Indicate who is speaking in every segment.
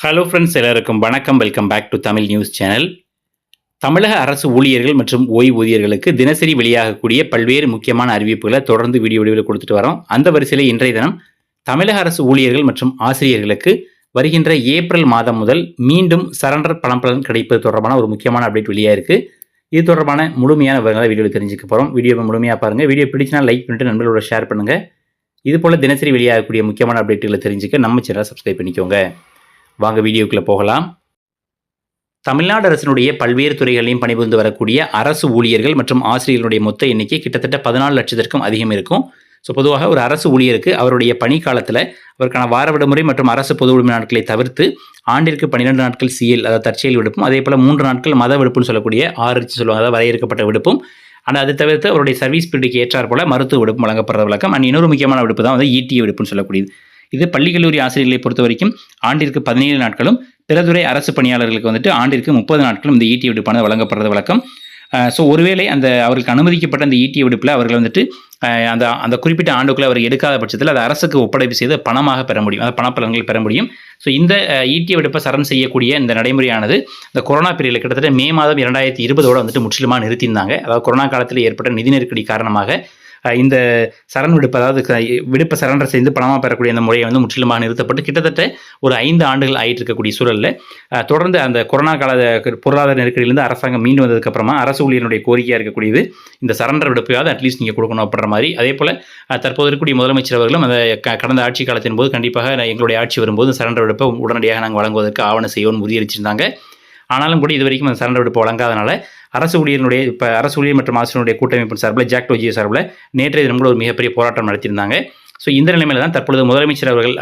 Speaker 1: Hello friends எல்லாருக்கும் வணக்கம். Welcome back to Tamil news channel தமிழக அரசு ஊழியர்கள் மற்றும் ஓய்வூதியர்களுக்கு தினசரி வெளியாகக்கூடிய பல்வேறு முக்கியமான அறிவிப்புகளை தொடர்ந்து வீடியோ வடிவில் கொடுத்துட்டு வரோம். அந்த வரிசையில் இன்றைய தினம் தமிழக அரசு ஊழியர்கள் மற்றும் ஆசிரியர்களுக்கு வருகின்ற ஏப்ரல் மாதம் முதல் மீண்டும் சரண்டர் பணப்பலன் கிடைப்பது தொடர்பான ஒரு முக்கியமான அப்டேட் வெளியாக இருக்குது இது தொடர்பான முழுமையான விவரங்களை வீடியோவில் தெரிஞ்சுக்க போகிறோம் வீடியோவை முழுமையாக பாருங்கள் வீடியோ பிடிச்சினா லைக் பண்ணிட்டு நண்பர்களோட ஷேர் பண்ணுங்கள் இதுபோல் தினசரி வெளியாகக்கூடிய முக்கியமான அப்டேட்டுகளை தெரிஞ்சுக்க நம்ம சேனலை சப்ஸ்கிரைப் பண்ணிக்கோங்க. வாங்க வீடியோக்குள்ளே போகலாம். தமிழ்நாடு அரசினுடைய பல்வேறு துறைகளையும் பணிபுரிந்து வரக்கூடிய அரசு ஊழியர்கள் மற்றும் ஆசிரியர்களுடைய மொத்த எண்ணிக்கை கிட்டத்தட்ட பதினாலு லட்சத்திற்கும் அதிகம் இருக்கும். ஸோ பொதுவாக ஒரு அரசு ஊழியருக்கு அவருடைய பணி காலத்தில் அவருக்கான வார விடுமுறை மற்றும் அரசு பொது விடுமுறை நாட்களை தவிர்த்து ஆண்டிற்கு பன்னிரெண்டு நாட்கள் சிஎல் அதாவது தற்செயல் விடுப்பும் அதே போல் மூன்று நாட்கள் மத விடுப்புன்னு சொல்லக்கூடிய ஆறு சொல்லுவாங்க அதாவது வரையறுக்கப்பட்ட விடுப்பும். ஆனால் அதை தவிர்த்து அவருடைய சர்வீஸ் பீரியடுக்கு ஏற்றாற்போல மருத்துவ விடுப்பு வழங்கப்படுற வழக்கம். அண்ட் இன்னொரு முக்கியமான விடுப்பு தான் வந்து ஈட்டிய விடுப்புன்னு சொல்லக்கூடியது. இது பள்ளி கல்லூரி ஆசிரியர்களை பொறுத்த வரைக்கும் ஆண்டிற்கு பதினேழு நாட்களும் பிறதுறை அரசு பணியாளர்களுக்கு வந்துட்டு ஆண்டிற்கு முப்பது நாட்களும் இந்த ஈட்டி விடுப்பானது வழங்கப்படுறது வழக்கம். ஸோ ஒருவேளை அந்த அவர்களுக்கு அனுமதிக்கப்பட்ட அந்த ஈட்டி விடுப்பில் அவர்கள் வந்துட்டு அந்த அந்த குறிப்பிட்ட ஆண்டுக்குள்ளே அவர் எடுக்காத பட்சத்தில் அதை அரசுக்கு ஒப்படைப்பு செய்து பணமாக பெற முடியும். அந்த பணப்பலன்கள் பெற முடியும். ஸோ இந்த ஈட்டி விடுப்பை சரண் செய்யக்கூடிய இந்த நடைமுறையானது இந்த கொரோனா பீரியடில் கிட்டத்தட்ட மே மாதம் இரண்டாயிரத்தி இருபதோடு வந்துட்டு முற்றிலுமாக நிறுத்தியிருந்தாங்க. அதாவது கொரோனா காலத்தில் ஏற்பட்ட நிதி நெருக்கடி காரணமாக இந்த சரண் விடுப்பு அதாவது விடுப்பை சரண்டர் செய்து பணமாக பெறக்கூடிய அந்த முறையை வந்து முற்றிலுமாக நிறுத்தப்பட்டு கிட்டத்தட்ட ஒரு ஐந்து ஆண்டுகள் ஆகிட்டு இருக்கக்கூடிய சூழலில் தொடர்ந்து அந்த கொரோனா கால பொருளாதார நெருக்கடியிலிருந்து அரசாங்கம் மீண்டு வந்ததுக்கப்புறமா அரசு ஊழியர்களுடைய கோரிக்கையாக இருக்கக்கூடியது இந்த சரண்டர் விடுப்பையாவது அட்லீஸ்ட் நீங்கள் கொடுக்கணும் அப்படின்ற மாதிரி. அதே போல் தற்போது இருக்கக்கூடிய முதலமைச்சர் அவர்களும் அந்த கடந்த ஆட்சி காலத்தின் போது கண்டிப்பாக எங்களுடைய ஆட்சி வரும்போது சரண்டர் விடுப்பை உடனடியாக நாங்கள் வழங்குவதற்கு ஆவணம் செய்வோம்னு உறுதியளிச்சிருந்தாங்க. ஆனாலும் கூட இது வரைக்கும் அந்த சரண்டர் விடுப்பு வழங்காதனால அரசு ஊழியர்களுடைய இப்போ அரசு ஊழியர் மற்றும் ஆசிரியருடைய கூட்டமைப்பு சார்பில் ஜாக் ஜியோ சார்பில் நேற்றைய தினம் கூட ஒரு மிகப்பெரிய போராட்டம் நடத்தியிருந்தாங்க. ஸோ இந்த நிலைமையில் தான் தற்பொழுது முதலமைச்சர் அவர்கள்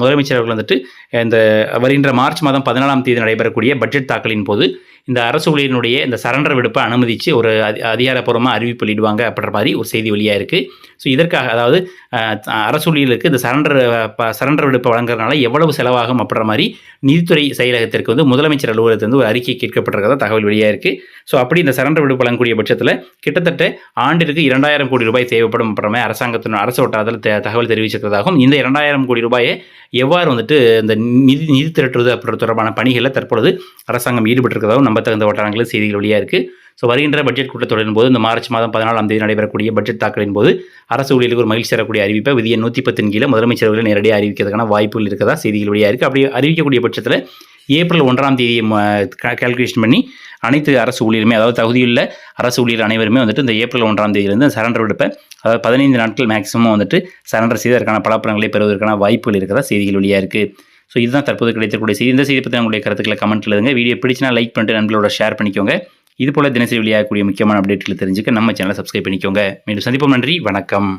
Speaker 1: முதலமைச்சர் அவர்கள் வந்துட்டு இந்த வருகின்ற மார்ச் மாதம் பதினாலாம் தேதி நடைபெறக்கூடிய பட்ஜெட் தாக்கலின் போது இந்த அரசு ஊழியனுடைய இந்த சரண்டர் விடுப்பை அனுமதித்து ஒரு அதிகாரப்பூர்வமாக அறிவிப்பு வெளியிடுவாங்க அப்படின்ற மாதிரி ஒரு செய்தி வெளியாக இருக்குது ஸோ இதற்காக அதாவது அரசு ஊழியர்களுக்கு இந்த சரண்டர் சரண்டர் விடுப்பை வழங்குறதுனால எவ்வளவு செலவாகும் அப்படின்ற மாதிரி நிதித்துறை செயலகத்திற்கு வந்து முதலமைச்சர் அலுவலகத்திலிருந்து ஒரு அறிக்கை கேட்கப்பட்டிருக்கிறதா தகவல் வெளியாக இருக்குது ஸோ அப்படி இந்த சரண்டர் விடுப்பு வழங்கக்கூடிய பட்சத்தில் கிட்டத்தட்ட ஆண்டிற்கு இரண்டாயிரம் கோடி ரூபாய் தேவைப்படும் அப்படின்ற மாதிரி அரசாங்கத்தின் அரசு வட்டாரத்தில் தகவல் தெரிவிச்சிருக்கிறதாகவும் இந்த இரண்டாயிரம் கோடி ரூபாயை எவ்வாறு வந்துட்டு இந்த நிதி நிதி திரட்டுறது அப்படின்ற தொடர்பான பணிகளில் தற்பொழுது அரசாங்கம் ஈடுபட்டிருக்கிறதாகவும் நம்பத்தகுந்த வட்டாரங்களில் செய்திகள் வெளியாக இருக்குது ஸோ வருகின்ற பட்ஜெட் கூட்டத்தொடரின் போது இந்த மார்ச் மாதம் பதினாலாம் தேதி நடைபெறக்கூடிய பட்ஜெட் தாக்கலின் போது அரசு ஊழியர்களுக்கு ஒரு மகிழ்ச்சி தரக்கூடிய அறிவிப்பை விதிய நூற்றி பத்தின் கீழே முதலமைச்சர்களை நேரடியாக அறிவிக்கிறதுக்கான வாய்ப்புகள் இருக்கதா செய்திகள் வழியாக இருக்குது அப்படி அறிவிக்கக்கூடிய பட்சத்தில் ஏப்ரல் ஒன்றாம் தேதியை கால்குலேஷன் பண்ணி அனைத்து அரசு ஊழியருமே அதாவது தகுதியுள்ள அரசு ஊழியர் அனைவருமே வந்துட்டு இந்த ஏப்ரல் ஒன்றாம் தேதியிலிருந்து சரண்டர் விடுப்பை அதாவது பதினைந்து நாட்கள் மேக்ஸிமம் வந்துட்டு சரண்டர் செய்வதற்கான பலப்படங்களை பெறுவதற்கான வாய்ப்புகள் இருக்கிறதா செய்திகள் வெளியாக இருக்குது ஸோ இதுதான் தற்போது கிடைத்தக்கூடிய செய்தி. இந்த செய்தி பற்றி உங்களுடைய கருத்துக்களை கமெண்ட் எழுதுங்க. வீடியோ பிடிச்சினா லைக் பண்ணிட்டு நண்பர்களோட ஷேர் பண்ணிக்கோங்க. இது போல் தினசரி வெளியாகக்கூடிய முக்கியமான அப்டேட்களை தெரிஞ்சுக்க நம்ம சேனலை சப்ஸ்கிரைப் பண்ணிக்கோங்க. மீண்டும் சந்திப்போம். நன்றி. வணக்கம்.